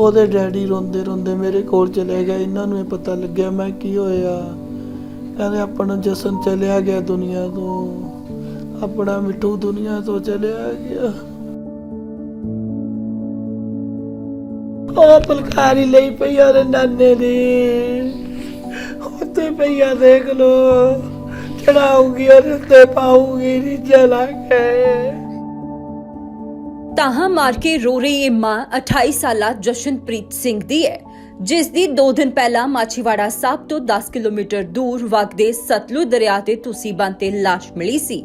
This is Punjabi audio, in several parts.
ਉਹਦੇ ਡੈਡੀ ਰੋਂਦੇ ਰੋਂਦੇ ਮੇਰੇ ਕੋਲ ਚਲੇ ਗਏ। ਇਹਨਾਂ ਨੂੰ ਇਹ ਪਤਾ ਲੱਗਿਆ, ਮੈਂ ਕੀ ਹੋਇਆ? ਕਹਿੰਦੇ, ਆਪਣਾ ਜਸਨ ਚਲਿਆ ਗਿਆ ਦੁਨੀਆ ਤੋਂ। ਆਪਣਾ ਮਿੱਠੂ ਦੁਨੀਆ ਤੋਂ ਚਲਿਆ ਗਿਆ। ਉਹ ਪਲਕਾਰੀ ਲਈ ਪਈ ਦੇ ਨਾਨੇ ਦੀ। ਉੱਤੇ ਪਈਆ ਦੇਖ ਲੋ ਚੜਾਉਂਗੀ ਔਰ ਉੱਤੇ ਪਾਉਂਗੀ ਨੀ ਜਲਾ ਕੇ। ਤਾਹਾ ਮਾਰ ਕੇ ਰੋ ਰਹੀ ਇਹ ਮਾਂ 28 ਸਾਲਾ ਜਸ਼ਨਪ੍ਰੀਤ ਸਿੰਘ ਦੀ ਹੈ, ਜਿਸ ਦੀ 2 ਦਿਨ ਪਹਿਲਾਂ ਮਾਛੀਵਾੜਾ ਸਾਹਿਬ ਤੋਂ 10 ਕਿਲੋਮੀਟਰ ਦੂਰ ਵਗਦੇ ਸਤਲੁਜ ਦਰਿਆ ਤੇ ਤੁਸੀਂ ਬੰਨ ਤੇ ਲਾਸ਼ ਮਿਲੀ ਸੀ।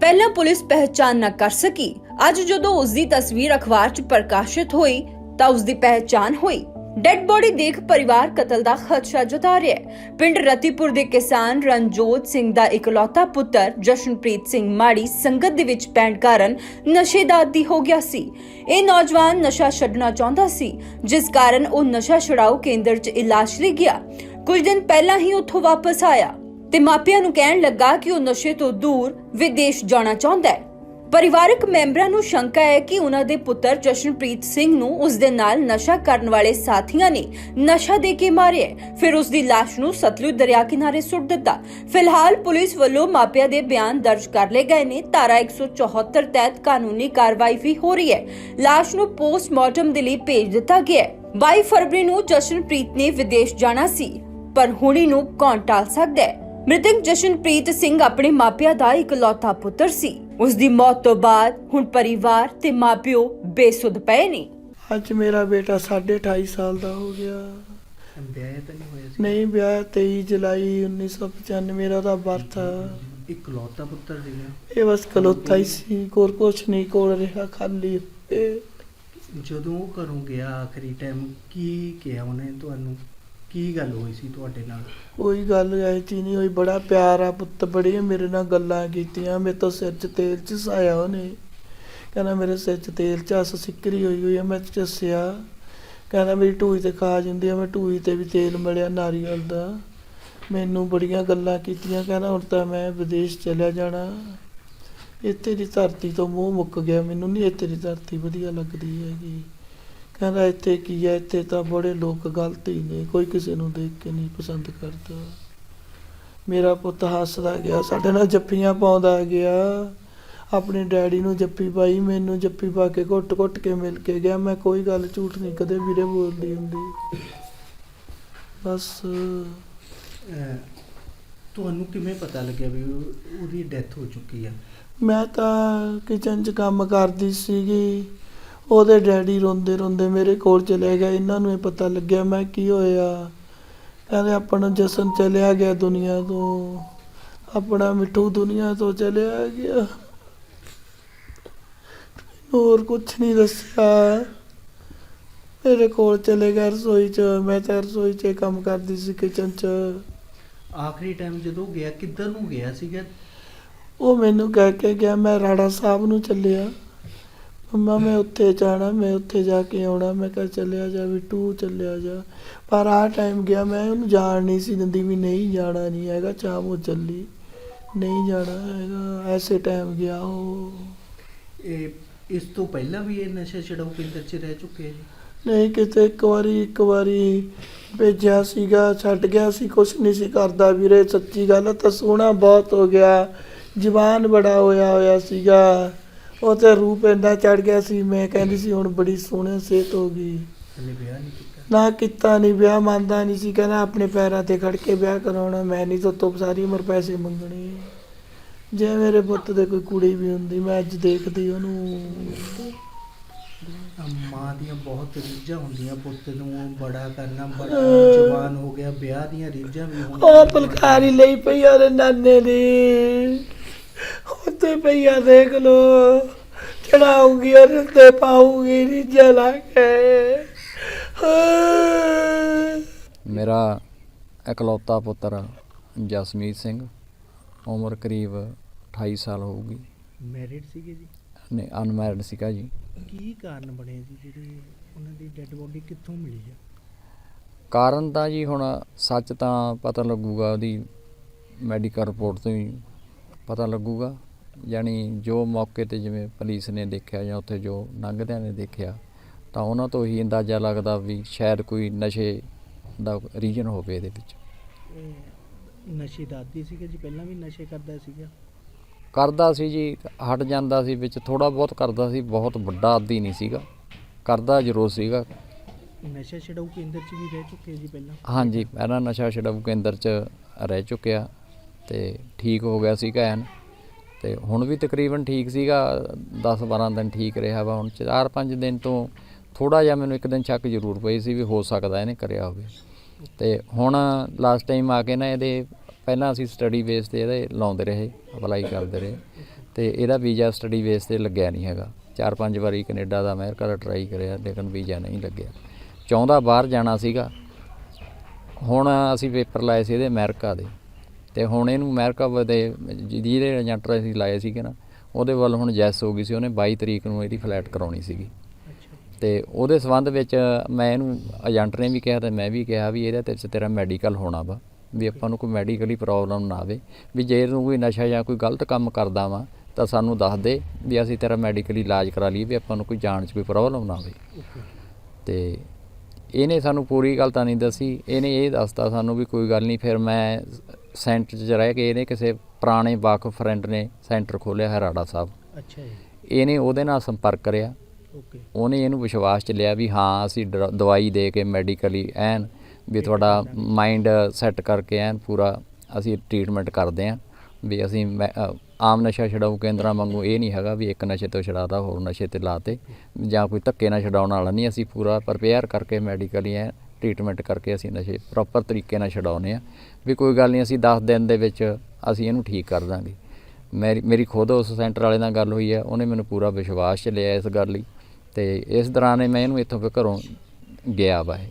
ਪਹਿਲਾਂ ਪੁਲਿਸ ਪਹਿਚਾਨ ਨਾ ਕਰ ਸਕੀ। ਅੱਜ ਜਦੋਂ ਉਸ ਦੀ ਤਸਵੀਰ ਅਖਬਾਰ 'ਚ ਪ੍ਰਕਾਸ਼ਿਤ ਹੋਈ, ਤਾਂ ਉਸ ਦੀ ਪਹਿਚਾਨ ਹੋਈ। ਡੈੱਡ ਬੋਡੀ ਦੇਖ ਪਰਿਵਾਰ ਕਤਲ ਦਾ ਖਦਸ਼ਾ ਜਤਾ ਰਿਹਾ ਹੈ। ਪਿੰਡ ਰਤੀਪੁਰ ਦੇ ਕਿਸਾਨ ਰਣਜੋਤ ਸਿੰਘ ਦਾ ਇਕਲੌਤਾ ਪੁੱਤਰ ਜਸ਼ਨਪ੍ਰੀਤ ਸਿੰਘ ਮਾੜੀ ਸੰਗਤ ਦੇ ਵਿੱਚ ਪੈਣ ਕਾਰਨ ਨਸ਼ੇ ਦਾ ਆਦੀ ਹੋ ਗਿਆ ਸੀ। ਇਹ ਨੌਜਵਾਨ ਨਸ਼ਾ ਛੱਡਣਾ ਚਾਹੁੰਦਾ ਸੀ, ਜਿਸ ਕਾਰਨ ਉਹ ਨਸ਼ਾ ਛੁਡਾਓ ਕੇਂਦਰ 'ਚ ਇਲਾਜ ਲਈ ਗਿਆ। ਕੁਝ ਦਿਨ ਪਹਿਲਾਂ ਹੀ ਉੱਥੋਂ ਵਾਪਸ ਆਇਆ ਤੇ ਮਾਪਿਆਂ ਨੂੰ ਕਹਿਣ ਲੱਗਾ ਕਿ ਉਹ ਨਸ਼ੇ ਤੋਂ ਦੂਰ ਵਿਦੇਸ਼ ਜਾਣਾ ਚਾਹੁੰਦਾ ਹੈ। ਪਰਿਵਾਰਕ ਮੈਂਬਰਾਂ ਨੂੰ ਸ਼ੰਕਾ ਹੈ ਕਿ ਉਹਨਾਂ ਦੇ ਪੁੱਤਰ ਜਸ਼ਨਪ੍ਰੀਤ ਸਿੰਘ ਨੂੰ ਉਸ ਦੇ ਨਾਲ ਨਸ਼ਾ ਕਰਨ ਵਾਲੇ ਸਾਥੀਆਂ ਨੇ ਨਸ਼ਾ ਦੇ ਕੇ ਮਾਰਿਆ ਫਿਰ ਉਸ ਦੀ ਲਾਸ਼ ਨੂੰ ਸਤਲੁਜ ਦਰਿਆ ਕਿਨਾਰੇ ਸੁੱਟ ਦਿੱਤਾ। ਫਿਲਹਾਲ ਪੁਲਿਸ ਵੱਲੋਂ ਮਾਪਿਆਂ ਦੇ ਬਿਆਨ ਦਰਜ ਕਰ ਲਏ ਗਏ ਨੇ। ਧਾਰਾ 174 ਤਹਿਤ ਕਾਨੂੰਨੀ ਕਾਰਵਾਈ ਵੀ ਹੋ ਰਹੀ ਹੈ। ਲਾਸ਼ ਨੂੰ ਪੋਸਟਮਾਰਟਮ ਦੇ ਲਈ ਭੇਜ ਦਿੱਤਾ ਗਿਆ ਹੈ। 22 ਫਰਵਰੀ ਨੂੰ ਜਸ਼ਨਪ੍ਰੀਤ ਨੇ ਵਿਦੇਸ਼ ਜਾਣਾ ਸੀ, ਪਰ ਹੁਣੀ ਨੂੰ ਕੌਣ ਟਾਲ ਸਕਦਾ ਹੈ? ਮ੍ਰਿਤਕ ਜਸ਼ਨਪ੍ਰੀਤ ਸਿੰਘ ਆਪਣੇ ਮਾਪਿਆਂ ਦਾ ਇਕਲੌਤਾ ਪੁੱਤਰ ਸੀ। ਉਸ ਦੀ ਮੌਤ ਤੋਂ ਬਾਅਦ ਹੁਣ ਪਰਿਵਾਰ ਤੇ ਮਾਪਿਓ ਬੇਸੁੱਧ ਪਏ ਨੇ। ਅੱਜ ਮੇਰਾ ਬੇਟਾ 28.5 ਸਾਲ ਦਾ ਹੋ ਗਿਆ। ਵਿਆਹ ਤਾਂ ਨਹੀਂ ਹੋਇਆ ਸੀ? ਨਹੀਂ ਵਿਆਹ 23 ਜੁਲਾਈ 1995 ਮੇਰਾ ਦਾ ਬਰਥ ਆ। ਇਕਲੌਤਾ ਪੁੱਤਰ ਸੀਗਾ। ਇਹ ਬਸ ਕਲੋਤਾ ਹੀ ਸੀ ਕੋਰ ਕੁਛ ਨਹੀਂ ਕੋਲ ਰਿਹਾ ਖਾਲੀ ਇਹ ਜਦੋਂ ਉਹ ਘਰੋਂ ਗਿਆ ਆਖਰੀ ਟਾਈਮ ਕੀ ਕਿਹਾ ਉਹਨੇ ਤੁਹਾਨੂੰ? ਕੀ ਗੱਲ ਹੋਈ ਸੀ ਤੁਹਾਡੇ ਨਾਲ? ਕੋਈ ਗੱਲ ਐ ਨਹੀਂ ਹੋਈ, ਬੜਾ ਪਿਆਰ ਆ ਪੁੱਤ ਬੜੀਆਂ ਮੇਰੇ ਨਾਲ ਗੱਲਾਂ ਕੀਤੀਆਂ, ਮੇਰੇ ਤੋਂ ਸਿਰ 'ਚ ਤੇਲ ਚਸਾਇਆ ਉਹਨੇ। ਕਹਿੰਦਾ ਮੇਰੇ ਸਿਰ 'ਚ ਤੇਲ ਚਸ ਸਿੱਕਰੀ ਹੋਈ ਹੋਈ ਆ ਮੈਂ ਚੱਸਿਆ। ਕਹਿੰਦਾ ਮੇਰੀ ਟੂਈ ਤੇ ਖਾ ਜਾਂਦੀ ਆ ਮੈਂ ਟੂਈ ਤੇ ਵੀ ਤੇਲ ਮਿਲਿਆ ਨਾਰੀਅਲ ਦਾ। ਮੈਨੂੰ ਬੜੀਆਂ ਗੱਲਾਂ ਕੀਤੀਆਂ, ਕਹਿੰਦਾ ਹੁਣ ਤਾਂ ਮੈਂ ਵਿਦੇਸ਼ ਚਲਿਆ ਜਾਣਾ। ਇੱਥੇ ਦੀ ਧਰਤੀ ਤੋਂ ਮੂੰਹ ਮੁੱਕ ਗਿਆ, ਮੈਨੂੰ ਨਹੀਂ ਇੱਥੇ ਦੀ ਧਰਤੀ ਵਧੀਆ ਲੱਗਦੀ ਹੈਗੀ। ਕਹਿੰਦਾ ਇੱਥੇ ਕੀ ਹੈ? ਇੱਥੇ ਤਾਂ ਬੜੇ ਲੋਕ ਗਲਤ ਹੀ ਨੇ। ਕੋਈ ਕਿਸੇ ਨੂੰ ਦੇਖ ਕੇ ਨਹੀਂ ਪਸੰਦ ਕਰਦਾ। ਮੇਰਾ ਪੁੱਤ ਹੱਸਦਾ ਗਿਆ। ਸਾਡੇ ਨਾਲ ਜੱਫੀਆਂ ਪਾਉਂਦਾ ਗਿਆ। ਆਪਣੇ ਡੈਡੀ ਨੂੰ ਜੱਫੀ ਪਾਈ ਮੈਨੂੰ ਜੱਫੀ ਪਾ ਕੇ ਘੁੱਟ-ਘੁੱਟ ਕੇ ਮਿਲ ਕੇ ਗਿਆ। ਮੈਂ ਕੋਈ ਗੱਲ ਝੂਠ ਨਹੀਂ ਕਦੇ ਵੀਰੇ ਬੋਲਦੀ ਹੁੰਦੀ। ਬਸ। ਤੁਹਾਨੂੰ ਕਿਵੇਂ ਪਤਾ ਲੱਗਿਆ ਵੀ ਉਹ- ਉਹਦੀ ਡੈਥ ਹੋ ਚੁੱਕੀ ਆ? ਮੈਂ ਤਾਂ ਕਿਚਨ 'ਚ ਕੰਮ ਕਰਦੀ ਸੀਗੀ। ਉਹਦੇ ਡੈਡੀ ਰੋਂਦੇ ਰੋਂਦੇ ਮੇਰੇ ਕੋਲ ਚਲੇ ਗਏ। ਇਹਨਾਂ ਨੂੰ ਇਹ ਪਤਾ ਲੱਗਿਆ ਮੈਂ ਕੀ ਹੋਇਆ? ਕਹਿੰਦੇ ਆਪਣਾ ਜਸਨ ਚਲਿਆ ਗਿਆ ਦੁਨੀਆ ਤੋਂ। ਆਪਣਾ ਮਿੱਠੂ ਦੁਨੀਆ ਤੋਂ ਚਲਿਆ ਗਿਆ। ਹੋਰ ਕੁਝ ਨਹੀਂ ਦੱਸਿਆ। ਮੇਰੇ ਕੋਲ ਚਲੇ ਗਿਆ ਰਸੋਈ 'ਚ। ਮੈਂ ਤਾਂ ਰਸੋਈ 'ਚ ਕੰਮ ਕਰਦੀ ਸੀ ਕਿਚਨ 'ਚ। ਆਖਰੀ ਟਾਈਮ ਜਦੋਂ ਗਿਆ ਕਿੱਧਰ ਨੂੰ ਗਿਆ ਸੀਗਾ? ਉਹ ਮੈਨੂੰ ਕਹਿ ਕੇ ਗਿਆ ਮੈਂ ਰਾੜਾ ਸਾਹਿਬ ਨੂੰ ਚੱਲਿਆ। ਮੰਮਾ ਮੈਂ ਉੱਥੇ ਜਾਣਾ ਮੈਂ ਉੱਥੇ ਜਾ ਕੇ ਆਉਣਾ। ਮੈਂ ਕਿਹਾ ਚੱਲਿਆ ਜਾ ਵੀ ਤੂੰ ਚੱਲਿਆ ਜਾ। ਪਰ ਆ ਟਾਈਮ ਗਿਆ ਮੈਂ ਉਹਨੂੰ ਜਾਣ ਨਹੀਂ ਸੀ ਦਿੰਦੀ ਵੀ ਨਹੀਂ ਜਾਣਾ ਨਹੀਂ ਹੈਗਾ ਚਾਹ ਉਹ ਚੱਲੀ। ਨਹੀਂ ਜਾਣਾ ਹੈਗਾ ਐਸੇ ਟਾਈਮ ਗਿਆ ਉਹ। ਇਹ ਇਸ ਤੋਂ ਪਹਿਲਾਂ ਵੀ ਇਹ ਨਸ਼ਾ ਛਡਾਊ ਕੇਂਦਰ 'ਚ ਰਹਿ ਚੁੱਕੇ ਜੀ ਨਹੀਂ ਕਿਤੇ ਇੱਕ ਵਾਰੀ ਇੱਕ ਵਾਰੀ ਭੇਜਿਆ ਸੀਗਾ ਛੱਡ ਗਿਆ ਸੀ ਕੁਛ ਨਹੀਂ ਸੀ ਕਰਦਾ ਵੀਰੇ ਸੱਚੀ ਗੱਲ ਆ, ਤਾਂ ਸੋਹਣਾ ਬਹੁਤ ਹੋ ਗਿਆ। ਜਵਾਨ ਬੜਾ ਹੋਇਆ ਹੋਇਆ ਸੀਗਾ। ਉਹ ਤੇ ਰੂਪ ਇੰਨਾ ਚੜ ਗਿਆ ਸੀ ਮੈਂ ਕਹਿੰਦੀ ਸੀ ਹੁਣ ਬੜੀ ਸੋਹਣੀ ਸਿਹਤ ਹੋ ਗਈ। ਹਲੇ ਵਿਆਹ ਨਹੀਂ ਕੀਤਾ? ਨਾ ਕੀਤਾ ਨਹੀਂ ਵਿਆਹ ਮੰਨਦਾ ਨਹੀਂ ਸੀ ਕਹਿੰਦਾ ਆਪਣੇ ਪੈਰਾਂ ਤੇ ਖੜ ਕੇ ਵਿਆਹ ਕਰਾਉਣਾ ਮੈਂ ਨਹੀਂ ਤਾਂ ਤੋਂ ਸਾਰੀ ਉਮਰ ਪੈਸੇ ਮੰਗਣੇ। ਜੇ ਮੇਰੇ ਪੁੱਤ ਦੇ ਕੋਈ ਕੁੜੀ ਵੀ ਹੁੰਦੀ ਮੈਂ ਅੱਜ ਦੇਖਦੀ ਉਹਨੂੰ। ਮਾਂ ਦੀਆਂ ਬਹੁਤ ਰੀਝਾਂ ਹੁੰਦੀਆਂ ਪੁੱਤ ਨੂੰ ਬੜਾ ਕਰਨਾ ਬੜਾ ਜਵਾਨ ਹੋ ਗਿਆ ਵਿਆਹ ਦੀਆਂ ਰੀਝਾਂ ਵੀ ਉਹ ਪਲਕਾਰੀ ਲਈ ਪਈਆ ਦੇ ਨਾਨੇ ਦੀ। ਉੱਤੇ ਪਈਆ ਦੇਖ ਲੋ। ਚੜਾਉਂਗੀ ਔਰ ਉੱਤੇ ਪਾਉਂਗੀ ਨੀ ਜਲਾ ਕੇ। ਮੇਰਾ ਇਕਲੌਤਾ ਪੁੱਤਰ ਜਸਮੀਤ ਸਿੰਘ ਉਮਰ ਕਰੀਬ 28 ਸਾਲ ਹੋਊਗੀ। ਮੈਰਿਡ ਸੀਗੇ ਜੀ? ਨੇ ਅਨਮੈਰਿਡ ਸੀਗਾ ਜੀ। ਕੀ ਕਾਰਨ ਬਣੇ ਜੀ ਜਿਹੜੇ ਉਹਨਾਂ ਦੀ ਡੈੱਡ ਬੋਡੀ ਕਿੱਥੋਂ ਮਿਲੀ ਆ? ਕਾਰਨ ਤਾਂ ਜੀ ਹੁਣ ਸੱਚ ਤਾਂ ਪਤਾ ਲੱਗੂਗਾ ਉਹਦੀ ਮੈਡੀਕਲ ਰਿਪੋਰਟ ਤੋਂ ਹੀ ਪਤਾ ਲੱਗੂਗਾ। ਯਾਨੀ ਜੋ ਮੌਕੇ ਤੇ ਜਿਵੇਂ ਪੁਲਿਸ ਨੇ ਦੇਖਿਆ ਜਾਂ ਉੱਥੇ ਜੋ ਲੰਘਦਿਆਂ ਨੇ ਦੇਖਿਆ ਤਾਂ ਉਹਨਾਂ ਤੋਂ ਹੀ ਅੰਦਾਜ਼ਾ ਲੱਗਦਾ ਵੀ ਸ਼ਾਇਦ ਕੋਈ ਨਸ਼ੇ ਦਾ ਰੀਜਨ ਹੋਵੇ ਇਹਦੇ ਵਿੱਚ। ਨਸ਼ੇ ਦਾ ਆਦੀ ਸੀਗਾ ਜੀ ਪਹਿਲਾਂ ਵੀ ਨਸ਼ੇ ਕਰਦਾ ਸੀਗਾ? ਕਰਦਾ ਸੀ ਜੀ ਹਟ ਜਾਂਦਾ ਸੀ ਵਿੱਚ ਥੋੜਾ ਬਹੁਤ ਕਰਦਾ ਸੀ ਬਹੁਤ ਵੱਡਾ ਆਦੀ ਨਹੀਂ ਸੀਗਾ। ਕਰਦਾ ਜ਼ਰੂਰ ਸੀਗਾ। ਨਸ਼ਾ ਛਡਾਊ ਕੇਂਦਰ 'ਚ ਵੀ ਰਹਿ ਚੁੱਕੇ ਜੀ ਪਹਿਲਾਂ? ਹਾਂਜੀ ਪਹਿਲਾਂ ਨਸ਼ਾ ਛਡਾਊ ਕੇਂਦਰ 'ਚ ਰਹਿ ਚੁੱਕਿਆ ਤੇ ਠੀਕ ਹੋ ਗਿਆ ਸੀਗਾ ਐਨ ਤੇ ਹੁਣ ਵੀ ਤਕਰੀਬਨ ਠੀਕ ਸੀਗਾ 10 12 ਦਿਨ ਠੀਕ ਰਿਹਾ ਵਾ, ਹੁਣ 4-5 ਦਿਨ ਤੋਂ ਥੋੜਾ ਜਿਹਾ ਮੈਨੂੰ ਇੱਕ ਦਿਨ ਸ਼ੱਕ ਜ਼ਰੂਰ ਪਈ ਸੀ ਵੀ ਹੋ ਸਕਦਾ ਇਹਨੇ ਕਰਿਆ ਹੋਵੇ। ਤੇ ਹੁਣ ਲਾਸਟ ਟਾਈਮ ਆ ਕੇ ਨਾ ਇਹਦੇ ਪਹਿਲਾਂ ਅਸੀਂ ਸਟੱਡੀ ਬੇਸ ਤੇ ਇਹਦੇ ਲਾਉਂਦੇ ਰਹੇ ਅਪਲਾਈ ਕਰਦੇ ਰਹੇ। ਤੇ ਇਹਦਾ ਵੀਜ਼ਾ ਸਟੱਡੀ ਬੇਸ ਤੇ ਲੱਗਿਆ ਨਹੀਂ ਹੈਗਾ। ਚਾਰ ਪੰਜ ਵਾਰੀ ਕੈਨੇਡਾ ਦਾ ਅਮਰੀਕਾ ਦਾ ਟਰਾਈ ਕਰਿਆ, ਲੇਕਿਨ ਵੀਜ਼ਾ ਨਹੀਂ ਲੱਗਿਆ। ਚਾਹੁੰਦਾ ਬਾਹਰ ਜਾਣਾ ਸੀਗਾ। ਹੁਣ ਅਸੀਂ ਪੇਪਰ ਲਾਏ ਸੀ ਇਹਦੇ ਅਮਰੀਕਾ ਦੇ। ਤੇ ਹੁਣ ਇਹਨੂੰ ਅਮਰੀਕਾ ਦੇ ਜਿਹਦੇ ਏਜੰਟ ਅਸੀਂ ਲਾਏ ਸੀਗੇ ਨਾ ਉਹਦੇ ਵੱਲ ਹੁਣ ਜੈਸ ਹੋ ਗਈ ਸੀ ਉਹਨੇ 22 ਤਰੀਕ ਨੂੰ ਇਹਦੀ ਫਲਾਈਟ ਕਰਾਉਣੀ ਸੀਗੀ। ਤੇ ਉਹਦੇ ਸੰਬੰਧ ਵਿੱਚ ਮੈਂ ਇਹਨੂੰ ਏਜੰਟ ਨੇ ਵੀ ਕਿਹਾ ਤੇ ਮੈਂ ਵੀ ਕਿਹਾ ਵੀ ਇਹਦੇ ਤੇ ਤੇਰਾ ਮੈਡੀਕਲ ਹੋਣਾ ਵਾ ਵੀ ਆਪਾਂ ਨੂੰ ਕੋਈ ਮੈਡੀਕਲੀ ਪ੍ਰੋਬਲਮ ਨਾ ਆਵੇ ਵੀ ਜੇ ਇਹਨੂੰ ਕੋਈ ਨਸ਼ਾ ਜਾਂ ਕੋਈ ਗਲਤ ਕੰਮ ਕਰਦਾ ਵਾ ਤਾਂ ਸਾਨੂੰ ਦੱਸ ਦੇ ਵੀ ਅਸੀਂ ਤੇਰਾ ਮੈਡੀਕਲੀ ਇਲਾਜ ਕਰਾ ਲਈਏ ਵੀ ਆਪਾਂ ਨੂੰ ਕੋਈ ਜਾਣ 'ਚ ਕੋਈ ਪ੍ਰੋਬਲਮ ਨਾ ਆਵੇ। ਤੇ ਇਹਨੇ ਸਾਨੂੰ ਪੂਰੀ ਗੱਲ ਤਾਂ ਨਹੀਂ ਦੱਸੀ ਇਹਨੇ ਇਹ ਦੱਸਤਾ ਸਾਨੂੰ ਵੀ ਕੋਈ ਗੱਲ ਨਹੀਂ ਫਿਰ ਮੈਂ ਸੈਂਟਰ 'ਚ ਰਹਿ ਕੇ ਇਹਨੇ ਕਿਸੇ ਪੁਰਾਣੇ ਵਾਕਫ ਫਰੈਂਡ ਨੇ ਸੈਂਟਰ ਖੋਲ੍ਹਿਆ ਹੈ ਰਾੜਾ ਸਾਹਿਬ। ਅੱਛਾ ਜੀ। ਇਹਨੇ ਉਹਦੇ ਨਾਲ ਸੰਪਰਕ ਕਰਿਆ। ਓਕੇ। ਉਹਨੇ ਇਹਨੂੰ ਵਿਸ਼ਵਾਸ ਚ ਲਿਆ ਵੀ ਹਾਂ ਅਸੀਂ ਡ- ਦਵਾਈ ਦੇ ਕੇ ਮੈਡੀਕਲੀ ਐਨ ਵੀ ਤੁਹਾਡਾ ਮਾਈਂਡ ਸੈੱਟ ਕਰਕੇ ਐਨ ਪੂਰਾ ਅਸੀਂ ਟ੍ਰੀਟਮੈਂਟ ਕਰਦੇ ਆਂ। ਵੀ ਅਸੀਂ ਮੈਂ- ਅ, ਆਮ ਨਸ਼ਾ ਛਡਾਊ ਕੇਂਦਰਾਂ ਵਾਂਗੂ ਇਹ ਨਹੀਂ ਹੈਗਾ ਵੀ ਇੱਕ ਨਸ਼ੇ ਤੋਂ ਛਡਾਤਾ ਹੋਰ ਨਸ਼ੇ ਤੇ ਲਾਤੇ ਜਾਂ ਕੋਈ ਧੱਕੇ ਨਾਲ ਛਡਾਉਣ ਵਾਲਾ ਨਹੀਂ ਅਸੀਂ ਪੂਰਾ ਪ੍ਰਪੇਅਰ ਕਰਕੇ ਮੈਡੀਕਲੀ ਐ ਟ੍ਰੀਟਮੈਂਟ ਕਰਕੇ ਅਸੀਂ ਨਸ਼ੇ ਪ੍ਰੋਪਰ ਤਰੀਕੇ ਨਾਲ ਛਡਾਉਨੇ ਆ ਵੀ ਕੋਈ ਗੱਲ ਨਹੀਂ ਅਸੀਂ 10 ਦਿਨ ਦੇ ਵਿੱਚ ਅਸੀਂ ਇਹਨੂੰ ਠੀਕ ਕਰ ਦਾਂਗੇ। ਮੇਰੀ ਮੇਰੀ ਖੁਦ ਉਸ ਸੈਂਟਰ ਵਾਲੇ ਨਾਲ ਗੱਲ ਹੋਈ ਹੈ ਉਹਨੇ ਮੈਨੂੰ ਪੂਰਾ ਵਿਸ਼ਵਾਸ ਚ ਲਿਆ ਇਸ ਗੱਲ ਲਈ। ਤੇ ਇਸ ਦੌਰਾਨ ਮੈਂ ਇਹਨੂੰ ਇੱਥੋਂ ਫਿਰ ਘਰੋਂ ਗਿਆ ਵਾ ਇਹ।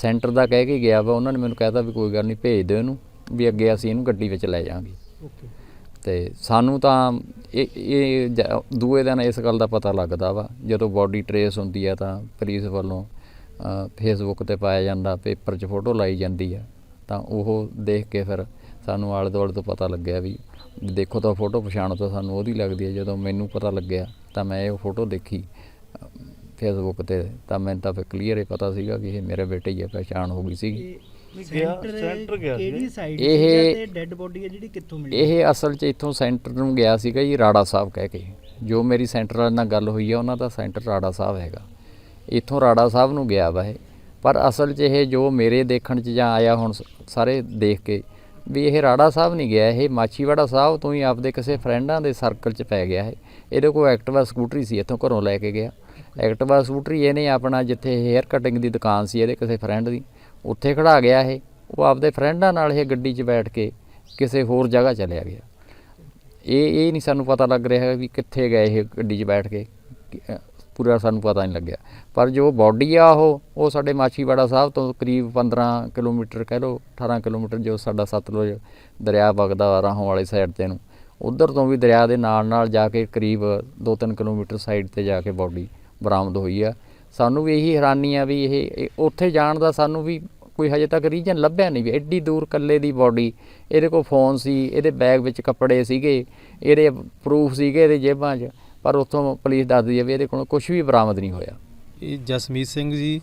ਸੈਂਟਰ ਦਾ ਕਹਿ ਕੇ ਗਿਆ ਵਾ ਉਹਨਾਂ ਨੇ ਮੈਨੂੰ ਕਹਿਤਾ ਵੀ ਕੋਈ ਗੱਲ ਨਹੀਂ ਭੇਜ ਦਿਓ ਇਹਨੂੰ ਵੀ ਅੱਗੇ ਅਸੀਂ ਇਹਨੂੰ ਗੱਡੀ ਵਿੱਚ ਲੈ ਜਾਾਂਗੇ ਤੇ ਸਾਨੂੰ ਤਾਂ ਇਹ ਦੂਏ ਦਿਨ ਇਸ ਗੱਲ ਦਾ ਪਤਾ ਲੱਗਦਾ ਵਾ ਜਦੋਂ ਬਾਡੀ ਟਰੇਸ ਹੁੰਦੀ ਆ ਤਾਂ ਪੁਲਿਸ ਵੱਲੋਂ ਫੇਸਬੁੱਕ ਤੇ ਪਾਇਆ ਜਾਂਦਾ ਪੇਪਰ 'ਚ ਫੋਟੋ ਲਾਈ ਜਾਂਦੀ ਆ। ਤਾਂ ਉਹ ਦੇਖ ਕੇ ਫਿਰ ਸਾਨੂੰ ਆਲੇ ਦੁਆਲੇ ਤੋਂ ਪਤਾ ਲੱਗਿਆ ਵੀ ਦੇਖੋ ਤਾਂ ਫੋਟੋ ਪਛਾਣ ਤਾਂ ਸਾਨੂੰ ਉਹਦੀ ਲੱਗਦੀ ਹੈ ਜਦੋਂ ਮੈਨੂੰ ਪਤਾ ਲੱਗਿਆ ਤਾਂ ਮੈਂ ਇਹ ਫੋਟੋ ਦੇਖੀ ਫੇਸਬੁੱਕ ਤੇ ਤਾਂ ਮੈਨੂੰ ਤਾਂ ਫਿਰ ਕਲੀਅਰ ਹੀ ਪਤਾ ਸੀਗਾ ਕਿ ਇਹ ਮੇਰੇ ਬੇਟੇ ਹੀ ਹੈ ਪਛਾਣ ਹੋ ਗਈ ਸੈਂਟਰ ਸੈਂਟਰ ਗਿਆ ਸੀ। ਕਿਹੜੀ ਸਾਈਡ ਇਹ- ਤੇ ਡੈੱਡ ਬੋਡੀ ਹੈ ਜਿਹੜੀ ਕਿੱਥੋਂ ਮਿਲੀ? ਇਹ ਅਸਲ 'ਚ ਇੱਥੋਂ ਸੈਂਟਰ ਨੂੰ ਗਿਆ ਸੀਗਾ ਜੀ ਰਾੜਾ ਸਾਹਿਬ ਕਹਿ ਕੇ। ਜੋ ਮੇਰੀ ਸੈਂਟਰ ਨਾਲ ਗੱਲ ਹੋਈ ਹੈ ਉਹਨਾਂ ਦਾ ਸੈਂਟਰ ਰਾੜਾ ਸਾਹਿਬ ਹੈਗਾ। ਇੱਥੋਂ ਰਾੜਾ ਸਾਹਿਬ ਨੂੰ ਗਿਆ ਵਾ ਇਹ। ਪਰ ਅਸਲ 'ਚ ਇਹ ਜੋ ਮੇਰੇ ਦੇਖਣ 'ਚ ਜਾਂ ਆਇਆ ਹੁਣ ਸ- ਸਾਰੇ ਦੇਖ ਕੇ ਵੀ ਇਹ ਰਾੜਾ ਸਾਹਿਬ ਨਹੀਂ ਗਿਆ, ਇਹ ਮਾਛੀਵਾੜਾ ਸਾਹਿਬ ਤੋਂ ਹੀ ਆਪਦੇ ਕਿਸੇ ਫਰੈਂਡਾਂ ਦੇ ਸਰਕਲ 'ਚ ਪੈ ਗਿਆ ਹੈ ਇਹਦੇ ਕੋਲ ਐਕਟਿਵਾ ਸਕੂਟਰੀ ਸੀ, ਇੱਥੋਂ ਘਰੋਂ ਲੈ ਕੇ ਗਿਆ। ਐਕਟਿਵਾ ਸਕੂਟਰੀ ਇਹਨੇ ਆਪਣਾ ਜਿੱਥੇ ਹੇਅਰ ਕਟਿੰਗ ਦੀ ਦੁਕਾਨ ਸੀ ਇਹਦੇ ਕਿਸੇ ਫਰੈਂਡ ਦੀ, ਉੱਥੇ ਖੜਾ ਗਿਆ ਇਹ। ਉਹ ਆਪਦੇ ਫਰੈਂਡਾਂ ਨਾਲ ਇਹ ਗੱਡੀ 'ਚ ਬੈਠ ਕੇ ਕਿਸੇ ਹੋਰ ਜਗ੍ਹਾ ਚਲਿਆ ਗਿਆ। ਇਹ ਇਹ ਨਹੀਂ ਸਾਨੂੰ ਪਤਾ ਲੱਗ ਰਿਹਾ ਵੀ ਕਿੱਥੇ ਗਏ ਇਹ ਗੱਡੀ 'ਚ ਬੈਠ ਕੇ ਪੂਰਾ ਸਾਨੂੰ ਪਤਾ ਨਹੀਂ ਲੱਗਿਆ। ਪਰ ਜੋ ਬਾਡੀ ਆ ਉਹ ਉਹ ਸਾਡੇ ਮਾਛੀਵਾੜਾ ਸਾਹਿਬ ਤੋਂ ਕਰੀਬ 15 ਕਿਲੋਮੀਟਰ ਕਹਿ ਲਓ 18 ਕਿਲੋਮੀਟਰ ਜੋ ਸਾਡਾ ਸਤਲੁਜ ਦਰਿਆ ਵਗਦਾ ਰਾਹੋਂ ਵਾਲੇ ਸਾਈਡ ਤੇ ਨੂੰ, ਉਧਰ ਤੋਂ ਵੀ ਦਰਿਆ ਦੇ ਨਾਲ ਨਾਲ ਜਾ ਕੇ ਕਰੀਬ 2-3 ਕਿਲੋਮੀਟਰ ਸਾਈਡ ਤੇ ਜਾ ਕੇ ਬਾਡੀ ਬਰਾਮਦ ਹੋਈ ਆ। ਸਾਨੂੰ ਵੀ ਇਹੀ ਹੈਰਾਨੀ ਆ ਵੀ ਇਹ ਇਹ ਉੱਥੇ ਜਾਣ ਦਾ ਸਾਨੂੰ ਵੀ ਕੋਈ ਹਜੇ ਤੱਕ ਰੀਜਨ ਲੱਭਿਆ ਨਹੀਂ ਵੀ ਐਡੀ ਦੂਰ ਕੱਲੇ ਦੀ ਬਾਡੀ। ਇਹਦੇ ਕੋਲ ਫੋਨ ਸੀ, ਇਹਦੇ ਬੈਗ ਵਿੱਚ ਕੱਪੜੇ ਸੀਗੇ, ਇਹਦੇ ਪ੍ਰੂਫ ਸੀਗੇ ਇਹਦੇ ਜੇਬਾਂ 'ਚ। ਪਰ ਉੱਥੋਂ ਪੁਲਿਸ ਦੱਸਦੀ ਹੈ ਵੀ ਇਹਦੇ ਕੋਲੋਂ ਕੁਝ ਵੀ ਬਰਾਮਦ ਨਹੀਂ ਹੋਇਆ। ਇਹ ਜਸਮੀਤ ਸਿੰਘ ਜੀ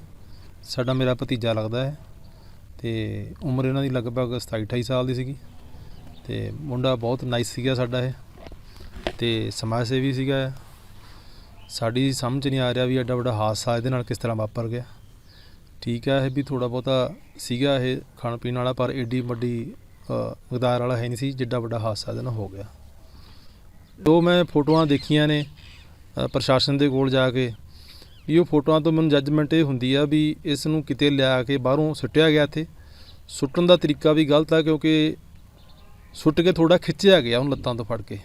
ਸਾਡਾ ਮੇਰਾ ਭਤੀਜਾ ਲੱਗਦਾ ਹੈ ਤੇ ਉਮਰ ਇਹਨਾਂ ਦੀ ਲਗਭਗ 27 28 ਸਾਲ ਦੀ ਸੀਗੀ ਤੇ ਮੁੰਡਾ ਬਹੁਤ ਨਾਈਸ ਸੀਗਾ ਸਾਡਾ ਇਹ ਤੇ ਸਮਾਜ ਸੇਵੀ ਸੀਗਾ ਇਹ। ਸਾਡੀ ਸਮਝ ਨਹੀਂ ਆ ਰਿਹਾ ਵੀ ਐਡਾ ਵੱਡਾ ਹਾਦਸਾ ਇਹਦੇ ਨਾਲ ਕਿਸ ਤਰ੍ਹਾਂ ਵਾਪਰ ਗਿਆ। ਠੀਕ ਹੈ ਇਹ ਵੀ ਥੋੜਾ ਬਹੁਤਾ ਸੀਗਾ ਇਹ ਖਾਣ ਪੀਣ ਵਾਲਾ ਪਰ ਏਡੀ ਵੱਡੀ ਅ, ਵਾਲਾ ਹੈ ਨਹੀਂ ਸੀ ਜਿੱਡਾ ਵੱਡਾ ਹਾਦਸਾ ਇਹਦੇ ਨਾਲ ਹੋ ਗਿਆ। ਜੋ ਮੈਂ ਫੋਟੋਆਂ ਦੇਖੀਆਂ ਨੇ ਪ੍ਰਸ਼ਾਸਨ ਦੇ ਕੋਲ ਜਾ ਕੇ। ਵੀ ਉਹ ਫੋਟੋਆਂ ਤੋਂ ਮੈਨੂੰ ਜੱਜਮੈਂਟ ਇਹ ਹੁੰਦੀ ਆ ਵੀ ਇਸ ਨੂੰ ਕਿਤੇ ਲਿਆ ਕੇ ਬਾਹਰੋਂ ਸੁੱਟਿਆ ਗਿਆ ਇੱਥੇ। ਸੁੱਟਣ ਦਾ ਤਰੀਕਾ ਵੀ ਗਲਤ ਆ ਕਿਉਂਕਿ ਸੁੱਟ ਕੇ ਥੋੜਾ ਖਿੱਚਿਆ ਗਿਆ ਉਹਨੂੰ ਲੱਤਾਂ ਤੋਂ ਫੜ ਕੇ।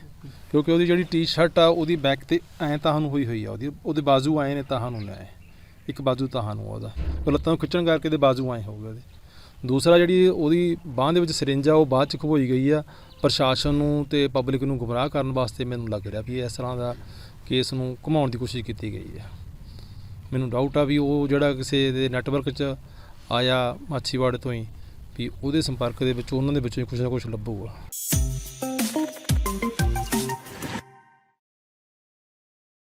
ਕਿਉਂਕਿ ਉਹਦੀ ਜਿਹੜੀ ਟੀ-ਸ਼ਰਟ ਆ, ਉਹਦੀ ਬੈਕ ਤੇ ਐਂ ਤਾਂ ਨੂੰ ਹੋਈ ਹੋਈ ਆ ਉਹਦੀ। ਉਹਦੇ ਬਾਜ਼ੂ ਆਏ ਨੇ ਤਾਂ ਨੂੰ ਨੇ ਇੱਕ ਬਾਜ਼ੂ ਤਾਂ ਨੂੰ ਉਹਦਾ। ਉਹ ਲੱਤਾਂ ਨੂੰ ਖਿੱਚਣ ਕਰਕੇ ਦੇ ਬਾਜ਼ੂ ਐਂ ਹੋ ਗਏ ਉਹਦੇ। ਦੂਸਰਾ ਜਿਹੜੀ ਉਹਦੀ ਬਾਹ ਦੇ ਵਿੱਚ ਸਿਰਿੰਜ ਆ, ਉਹ ਬਾਅਦ ਚ ਖਬੋਈ ਗਈ ਆ। ਪ੍ਰਸ਼ਾਸਨ ਨੂੰ ਤੇ ਪਬਲਿਕ ਨੂੰ ਗੁੰਮਰਾਹ ਕਰਨ ਵਾਸਤੇ ਮੈਨੂੰ ਲੱਗ ਰਿਹਾ ਵੀ ਇਸ ਤਰ੍ਹਾਂ ਦਾ ਕੇਸ ਨੂੰ ਘੁਮਾਉਣ ਦੀ ਕੋਸ਼ਿਸ਼ ਕੀਤੀ ਗਈ ਆ ਮੈਨੂੰ ਡਾਊਟ ਆ ਵੀ ਉਹ ਜਿਹੜਾ ਕਿਸੇ ਦੇ ਨੈਟਵਰਕ 'ਚ ਆਇਆ ਮਾਛੀਵਾੜੇ ਤੋਂ ਹੀ ਵੀ ਉਹਦੇ ਸੰਪਰਕ ਦੇ ਵਿੱਚ ਉਹਨਾਂ ਦੇ ਵਿੱਚੋਂ ਹੀ ਕੁਛ ਨਾ ਕੁਛ ਲੱਭੂਗਾ।